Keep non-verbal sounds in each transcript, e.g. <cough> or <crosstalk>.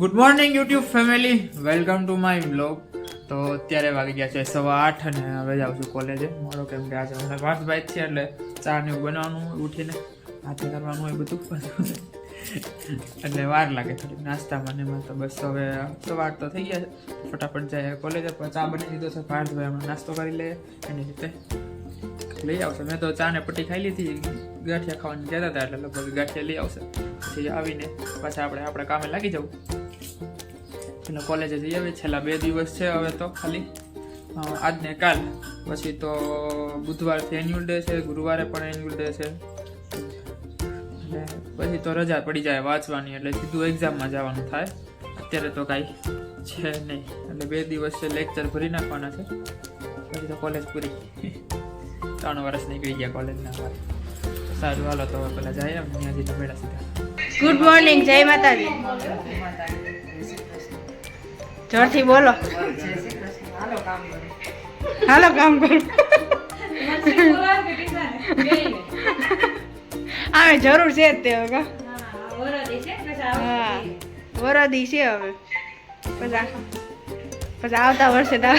Good morning YouTube family welcome to my blog તો અત્યારે વાગી ગયા છે સવા આઠ અને હવે જાઉં છું કોલેજે મારો કેમ કે આજે મને પાંચ બાઈક છે, એટલે ચા ને બનાવવાનું ઉઠીને હાથે કરવાનું હોય બધું. એટલે વાર લાગે થોડીક નાસ્તામાં ને એમાં તો બસ હવે સવાર તો થઈ ગયા છે. ફટાફટ જાય કોલેજે ચા બની દીધો છે. પાર્થભાઈ હમણાં નાસ્તો કરી લે, એની રીતે લઈ આવશે. મેં તો ચા ને પટ્ટી ખાઈ લીધી, ગાંઠિયા ખાવાની કહેતા હતા, એટલે લગભગ ગાંઠિયા લઈ આવશે. પછી આવીને પાછા આપણે આપણા કામે લાગી જવું. એટલે કોલેજે જઈ આવી છેલ્લા બે દિવસ છે હવે તો ખાલી. આજને આજ કાલ. પછી તો બુધવારથી એન્યુઅલ ડે છે, ગુરુવારે પણ એન્યુઅલ ડે છે. પછી તો રજા પડી જાય વાંચવાની એટલે સીધું એક્ઝામમાં જવાનું થાય. અત્યારે તો કાંઈ છે નહીં. એટલે બે દિવસ છે લેક્ચર ભરી નાખવાના છે. પછી તો કોલેજ પૂરી. ત્રણ વર્ષ નીકળી ગયા કોલેજના અમારે. સારું, હાલો તો એમ ત્યાંથી તો મેળા સીધા. ગુડ મોર્નિંગ જય માતાજી. જોરથી બોલો. હાલો કામ કરો. આવે, જરૂર છે જ તે હવે. હા, વરદી છે હવે. પછી પછી આવતા વર્ષે તો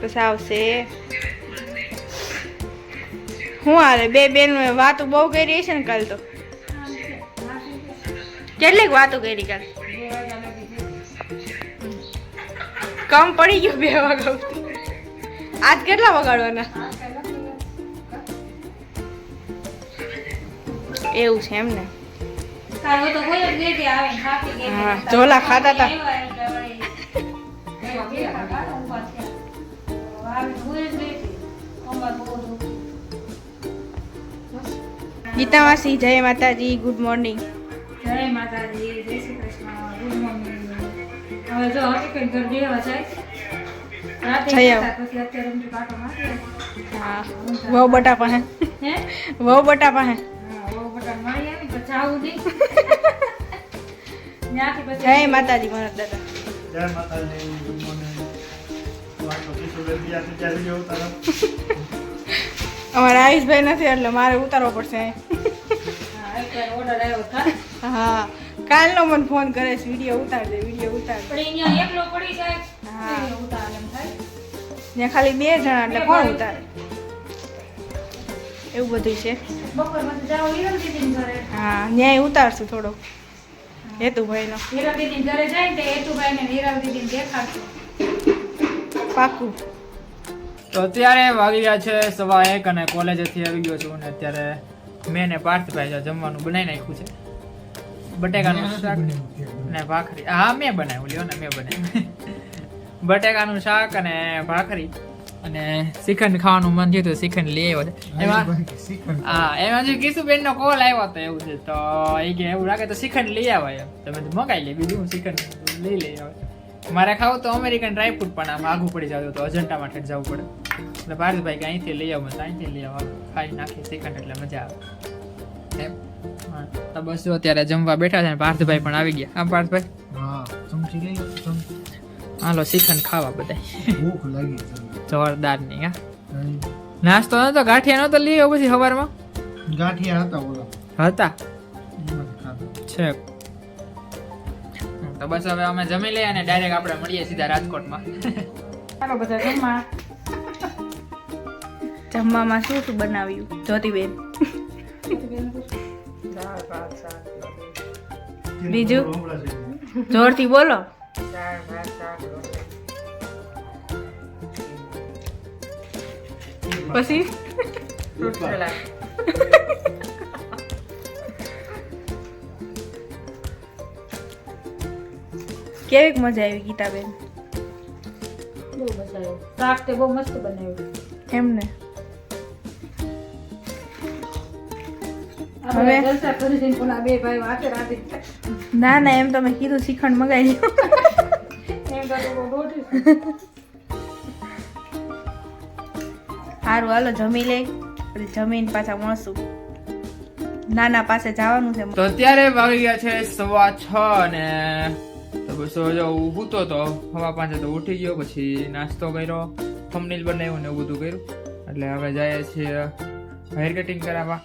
પછી આવશે. હું હાલે, બે બેન વાતો બહુ કરી છે ને કાલ તો. કેટલીક વાતો કરી કાલ. કમ પડી ગયું બે વાગ્યા આજ કેટલા વગાડવાના? એવું છે એમ ને. હા ઝોલા ખાતા હતા ગીતા માસી જય માતાજી ગુડ મોર્નિંગ. જય માતાજી જય શ્રી કૃષ્ણ ગુડ મોર્નિંગ. હવે જો હકીકત ઘર બેહવા જાય વહુ બટા પાસે બટા પાસે જય માતાજી દાદા. જય માતાજી ગુડ મોર્નિંગ. અમારા આયુષભાઈ નથી એટલે મારે ઉતારવો પડશે. હા, કાલનો મને ફોન કરે છે વીડિયો ઉતાર દે વીડિયો ઉતાર પણ અહીંયા એકલો પડી જાય. હા. ઉતાર એમ થાય. ત્યાં ખાલી બે જણા એટલે કોણ ઉતારે. એવું બધું છે. બપોર પછી જાઓ હિરલ દીદીને ઘરે. હા ન્યાય ઉતારશું થોડો. જાય ને પાકું. તો અત્યારે વાગી ગયા છે સવા એક અને કોલેજેથી આવી ગયો છું અને અત્યારે મેં ને પાર્થભાઈ જો જમવાનું બનાવી નાખ્યું છે. બટેકાનું શાક ને ભાખરી. હા મેં બનાવ્યું લ્યો ને મેં બનાવ્યું. બટેકાનું શાક અને ભાખરી અને શ્રીખંડ ખાવાનું મન થયું તો શ્રીખંડ લઈ આવ્યો છે. એમાં હા એમાં જે કિશુબેન નો કોલ આવ્યો હતો એવું છે તો એ કે એવું લાગે તો શ્રીખંડ લઈ આવે એમ. તમે તો મગાઈ લે બીજું હું શ્રીખંડ લઈ લઈ આવે. મારે ખાવું તો અમેરિકન ડ્રાયફ્રૂટ પણ આમ આઘું પડી જતું તો અજંટા માટે જવું પડે. એટલે ભારતભાઈ કે અહીંથી લઈ આવો તો અહીંથી લઈ આવો. ખાઈ નાખી શ્રીખંડ એટલે મજા આવે. તો બસ જો અત્યારે જમવા બેઠા છે પાર્થભાઈ પણ આવી ગયા. આમ પાર્થભાઈ? હા ચમચી લો હાલો શ્રીખંડ ખાવા બધા ભૂખ લાગી જોરદારની હા. નાસ્તો નતો ગાંઠિયા નતો લઈ આવ્યો પછી સવારમાં? ગાંઠિયા હતા ઓલા. હતા? છે. તો બસ હવે અમે જમી લઈએ અને ડાયરેક્ટ આપણે મળીએ સીધા રાજકોટમાં. ચાલો બધા જમવા. જમવામાં શું શું બનાવ્યું? જ્યોતિબેન. બીજું? જોરથી બોલો. પછી? કેવીક મજા આવી ગીતાબેન? બહુ મજા આવી. શાક તે બહુ મસ્ત બનાવ્યું. એમને ના? ના એમ તમે કીધું શ્રીખંડ મગાવી લ્યો. એમ તો બહુ દોઢી સારું હાલો જમી લે. પછી જમીન પાછા મળશું. નાના પાસે જવાનું છે. તો અત્યારે વાગી ગયા છે સવા છ અને તો બસ જો હું સૂતો તો હવા પાંચે તો ઉઠી ગયો, પછી નાસ્તો કર્યો થમનીલ બનાવ્યું ને એવું બધું કર્યું. એટલે હવે જાય છીએ હેર કટિંગ કરાવવા.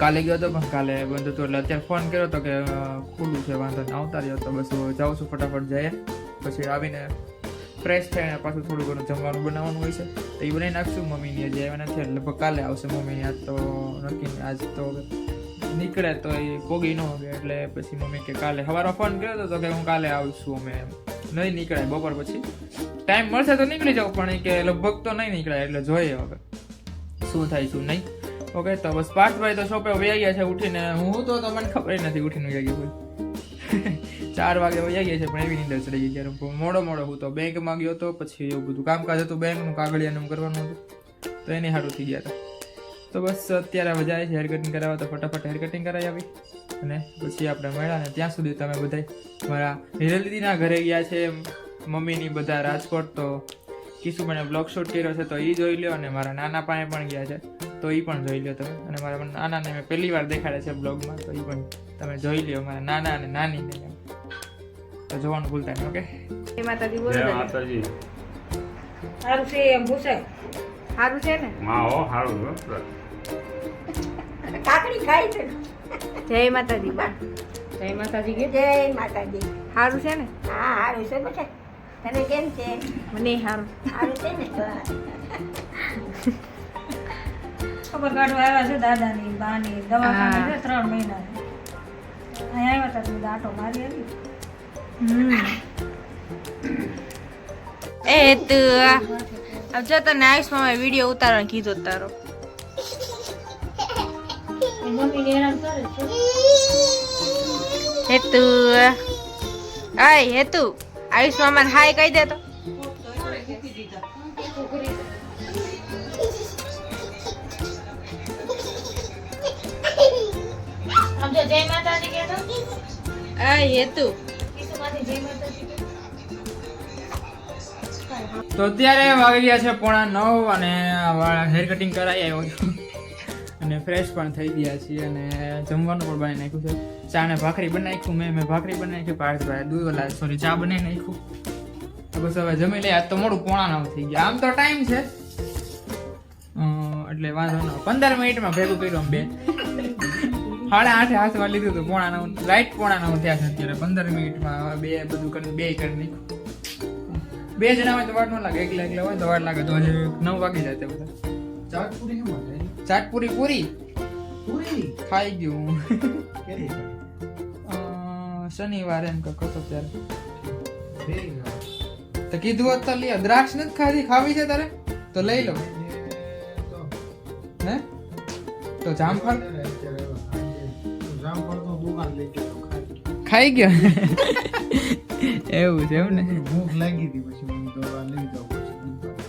કાલે ગયો હતો પણ કાલે બંધ હતું, એટલે અત્યારે ફોન કર્યો હતો કે ખુલ્લું છે, વાંધો નહીં, આવતા રહ્યો તો બસ જાઉં છું ફટાફટ જઈએ. પછી આવીને ફ્રેશ થઈને પાછું થોડું ઘણું જમવાનું બનાવવાનું હોય છે, તો એ બનાવી નાખશું. મમ્મીની જે આવ્યા નથી, એટલે કાલે આવશે મમ્મીની આજ તો નક્કી આજ તો નીકળે તો એ પોગી ન હોય, એટલે પછી મમ્મી કે કાલે સવારમાં ફોન કર્યો હતો તો કે હું કાલે આવશું અમે નહીં નીકળાય, બપોર પછી. ટાઈમ મળશે તો નીકળી જાઉં પણ એ કે લગભગ તો નહીં નીકળાય, એટલે જોઈએ હવે. શું થાય, શું નહીં. ઓકે તો બસ પાર્થભાઈ તો શોપે વ્યાગ્યા ગયા છે ઉઠીને. હું તો તો મને ખબર નથી ઉઠીને વયા ગયો <laughs> ચાર વાગે વયા ગયા છે, પણ એવી નીંદર ચડી ગઈ ત્યારે મોડો મોડો હું તો બેંકમાં ગયો હતો પછી એવું બધું કામકાજ હતું બેંકનું કાગળિયાનું કરવાનું હતું. તો એની સારું થઈ ગયા હતા. તો બસ અત્યારે હવે જાય છે હેર કટિંગ કરાવવા તો ફટાફટ હેર કટિંગ કરાવી આવી. અને પછી આપણે મળ્યા ને ત્યાં સુધી તમે બધા મારા હિરલદીના ઘરે ગયા છે મમ્મીની બધા રાજકોટ તો કિશુભાઈને બ્લોગ શૂટ કર્યો છે તો એ જોઈ લ્યો અને મારા નાના પાસે પણ ગયા છે તો એ પણ જોઈ લ્યો તમે. અને મારા નાનાને મેં પહેલી વાર દેખાડે છે બ્લોગમાં તો એ પણ તમે જોઈ લ્યો મારા નાના અને નાનીને. તો જોવાનું ભૂલતા નહીં ઓકે? માતાજી બોલો માતાજી. સારું છે એમ પૂછાય સારું છે ને? હા હો સારું છે કાકડી ખાઈ છે. જય માતાજી. બા જય માતાજી કે? જય માતાજી. સારું છે ને? હા હારું છે બેટા તને કેમ છે? મને સારું સારું છે ને? ખબર કાઢવા આવ્યા છે દાદાની બાની. દવાખાને છે ત્રણ મહિના. અહીંયા આવ્યા હતા તું દાંટો મારી આવી. એ તું अब જો તને આયુષમાં મેં વીડિયો ઉતારવાનું કીધો તારો હેતુ આય હેતુ આયુષ મામાને હાય કહી દે તો જય માતાજી કે તો હેતુ જય માતાજી તો અત્યારે વાગી ગયા છે પોણા નવ અને હેર કટિંગ કરાવી આવ્યો છું. અને ફ્રેશ પણ થઈ ગયા છીએ અને જમવાનું પણ બનાવી નાખ્યું છે. ચા ને ભાખરી બનાવી નાખ્યું મેં મેં ભાખરી બનાવી નાખી પાર્થભાઈ દૂધ ઓલા સોરી ચા બનાવી નાખ્યું. બસ હવે જમી લઈએ. આજ તો મોડું પોણા નવ થઈ ગયા. આમ તો ટાઈમ છે. એટલે વાંધો ન પંદર મિનિટમાં ભેગું કર્યું બે. સાડા આઠે હાથમાં લીધું હતું પોણા નવ રાઈટ પોણા નવ થયા છે અત્યારે. પંદર મિનિટમાં બે બધું કરી, બે કરી નાખ્યું. બે જણા હોય તો વાર ન લાગે એકલા એકલા હોય તો વાર લાગે તો હજી નવ વાગી જાય તે બધા. ચાટ પૂરી કેમ ચાટ પૂરી? પૂરી? પૂરી ખાઈ ગયું શનિવારે એમ કહો તો ત્યારે. તો કીધું હોત તો લે દ્રાક્ષ નથી ખાધી ખાવી છે તારે? તો લઈ લો. હે? તો જામફળ? જામફળ તો દુકાન લઈ ગયો. ખાઈ ગયો? એવું છે એવું ને? ભૂખ લાગી હતી પછી હું દવા લઈ પછી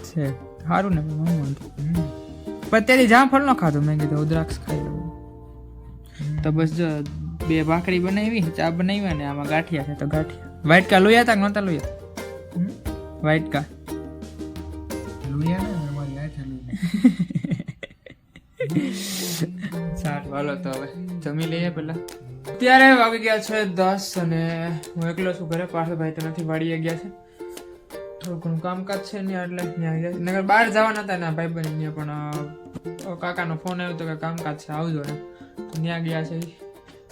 છે સારું ને હું વાંધો પણ અત્યારે જામફળ ન ખાધું મેં કીધું દ્રાક્ષ ખાઈ લઉં. તો બસ જો બે ભાખરી બનાવી ચા બનાવી ને આમાં ગાંઠિયા છે તો ગાંઠિયા. વ્હાઈટ કા લોયા હતા નહોતા લોયા? વ્હાઈટ કા લુયા ને અમારી આઠે લુયા. <laughs> સારું હાલો તો હવે જમી લઈએ પેલા અત્યારે વાગી ગયા છે દસ અને હું એકલો છું ઘરે પાર્થભાઈ તો નથી વાડીએ ગયા છે. થોડું ઘણું કામકાજ છે ને એટલે ત્યાં ગયા નગર બહાર જવાના હતા ના ભાઈ બહેન ત્યાં પણ કાકાનો ફોન આવ્યો તો કે કામકાજ છે, આવજો ને ત્યાં ગયા છે.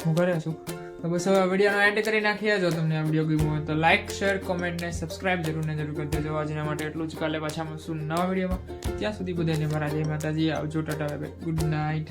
હું ઘરે છું. તો બસ હવે વિડીયોનો એન્ડ કરી નાખીએ. જો તમને આ વીડિયો ગમ્યો હોય તો લાઇક શેર કોમેન્ટ ને સબસ્ક્રાઇબ જરૂર ને જરૂર કરી દેજો આજના માટે એટલું જ. કાલે પાછા મળશું નવા વિડીયોમાં. ત્યાં સુધી બધાને મારા જય માતાજી. આવજો, ટાટા ગુડ નાઇટ